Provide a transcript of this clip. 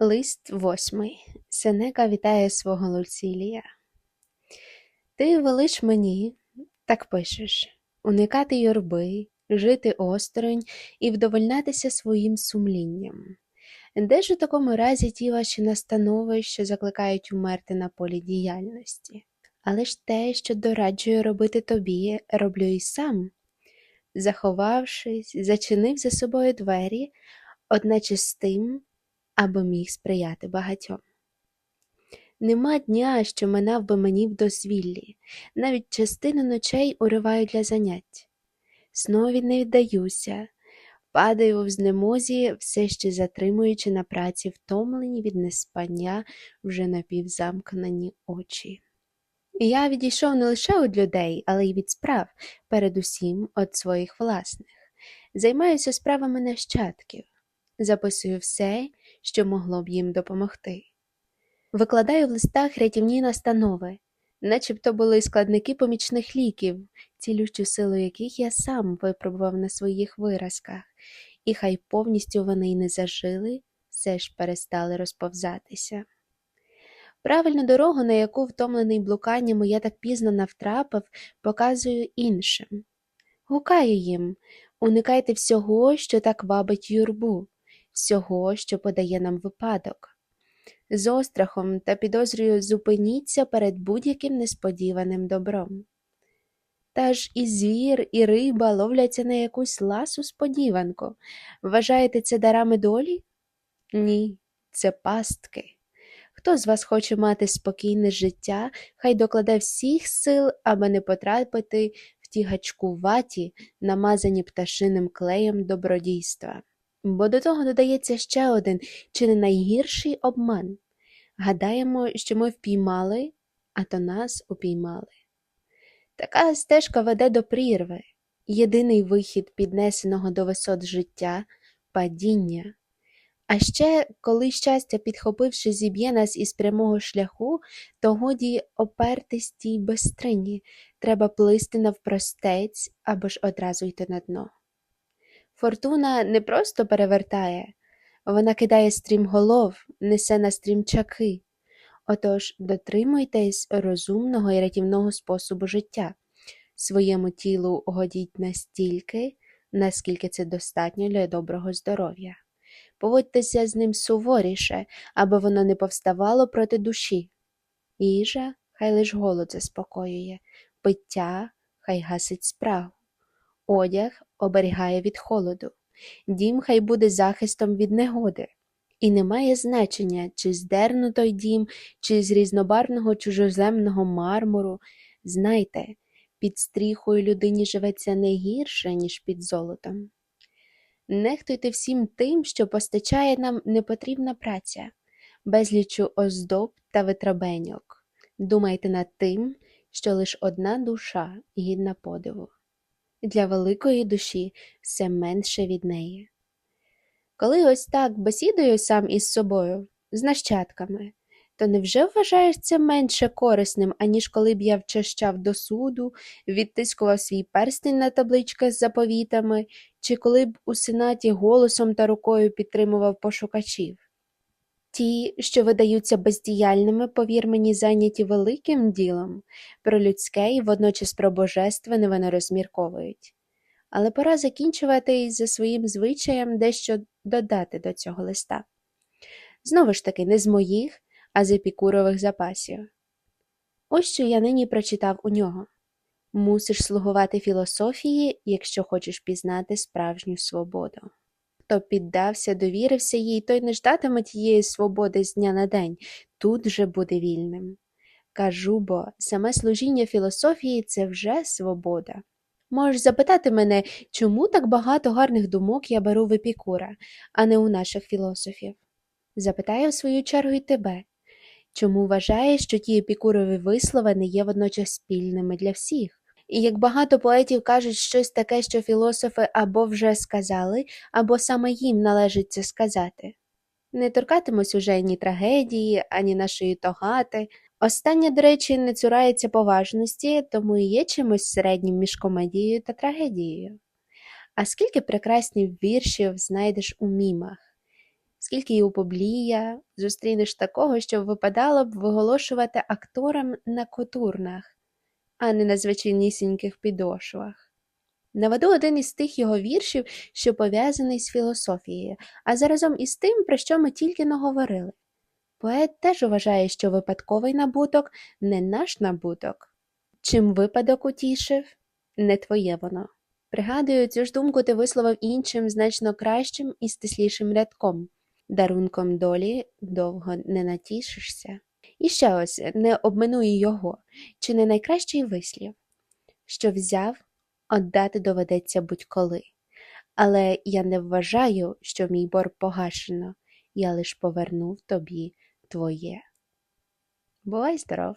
Лист восьмий. Сенека вітає свого Луцілія. Ти велиш мені, так пишеш, уникати юрби, жити осторонь і вдовольнятися своїм сумлінням. Де ж у такому разі ті ваші настанови, що закликають умерти на полі діяльності? Але ж те, що дораджую робити тобі, роблю і сам. Заховавшись, зачинив за собою двері, одначе з тим, аби міг сприяти багатьом. Нема дня, що минав би мені в дозвіллі, навіть частину ночей уриваю для занять. Знову не віддаюся, падаю в знемозі, все ще затримуючи на праці втомлені від неспання вже напівзамкнені очі. Я відійшов не лише від людей, але й від справ, передусім від своїх власних. Займаюся справами нащадків, записую все, що могло б їм допомогти. Викладаю в листах рятівні настанови, начебто були складники помічних ліків, цілющу силу яких я сам випробував на своїх виразках, і хай повністю вони й не зажили, все ж перестали розповзатися. Правильну дорогу, на яку втомлений блуканнями я так пізно навтрапив, показую іншим. Гукаю їм, уникайте всього, що так вабить юрбу, всього, що подає нам випадок. З острахом та підозрою зупиніться перед будь-яким несподіваним добром. Та ж і звір, і риба ловляться на якусь ласу сподіванку. Вважаєте це дарами долі? Ні, це пастки. Хто з вас хоче мати спокійне життя, хай докладе всіх сил, аби не потрапити в ті гачкуваті, намазані пташиним клеєм добродійства. Бо до того додається ще один, чи не найгірший обман. Гадаємо, що ми впіймали, а то нас упіймали. Така стежка веде до прірви, єдиний вихід піднесеного до висот життя падіння. А ще, коли щастя, підхопивши, зіб'є нас із прямого шляху, то годі опертись тій безстрині, треба плисти навпростець або ж одразу йти на дно. Фортуна не просто перевертає, вона кидає стрімголов, несе на стрімчаки. Отож дотримуйтесь розумного і рятівного способу життя. Своєму тілу годіть настільки, наскільки це достатньо для доброго здоров'я. Поводьтеся з ним суворіше, аби воно не повставало проти душі. Їжа хай лиш голод заспокоює, пиття хай гасить спрагу, одяг оберігає від холоду, дім хай буде захистом від негоди. І не має значення, чи здерну той дім, чи з різнобарвного чужоземного мармуру. Знайте, під стріхою людині живеться не гірше, ніж під золотом. Нехтуйте всім тим, що постачає нам непотрібна праця, безлічу оздоб та витрабеньок. Думайте над тим, що лиш одна душа гідна подиву. Для великої душі все менше від неї. Коли ось так бесідую сам із собою, з нащадками, то невже вважаєш це менше корисним, аніж коли б я вчащав до суду, відтискував свій перстень на табличках з заповітами, чи коли б у сенаті голосом та рукою підтримував пошукачів? Ті, що видаються бездіяльними, повір мені, зайняті великим ділом, про людське і водночас про божественне вони розмірковують. Але пора закінчувати і за своїм звичаєм дещо додати до цього листа. Знову ж таки, не з моїх, а з епікурових запасів. Ось що я нині прочитав у нього мусиш слугувати філософії, якщо хочеш пізнати справжню свободу. Хто піддався, довірився їй, той не ждатиме тієї свободи з дня на день, тут же буде вільним. Кажу бо, саме служіння філософії це вже свобода. Можеш запитати мене, чому так багато гарних думок я беру в епікура, а не у наших філософів? Запитаю в свою чергу й тебе. Чому вважаєш, що ті епікурові вислови не є водночас спільними для всіх? І як багато поетів кажуть щось таке, що філософи або вже сказали, або саме їм належить це сказати. Не торкатимусь уже ні трагедії, ані нашої тогати. Остання, до речі, не цурається поважності, тому і є чимось середнім між комедією та трагедією. А скільки прекрасних віршів знайдеш у мімах? скільки й у Публія зустрінеш такого, що випадало б виголошувати акторам на котурнах, а не на звичайнісіньких підошвах. Наведу один із тих його віршів, що пов'язаний з філософією, а заразом із тим, про що ми тільки наговорили. Поет теж вважає, що випадковий набуток не наш набуток. Чим випадок утішив, не твоє воно. Пригадую, цю ж думку ти висловив іншим значно кращим і стислішим рядком. Дарунком долі довго не натішишся. І ще ось не обминуй його, чи не найкращий вислів, що взяв, отдати доведеться будь-коли. Але я не вважаю, що мій борг погашено, я лиш повернув тобі твоє. Бувай здоров!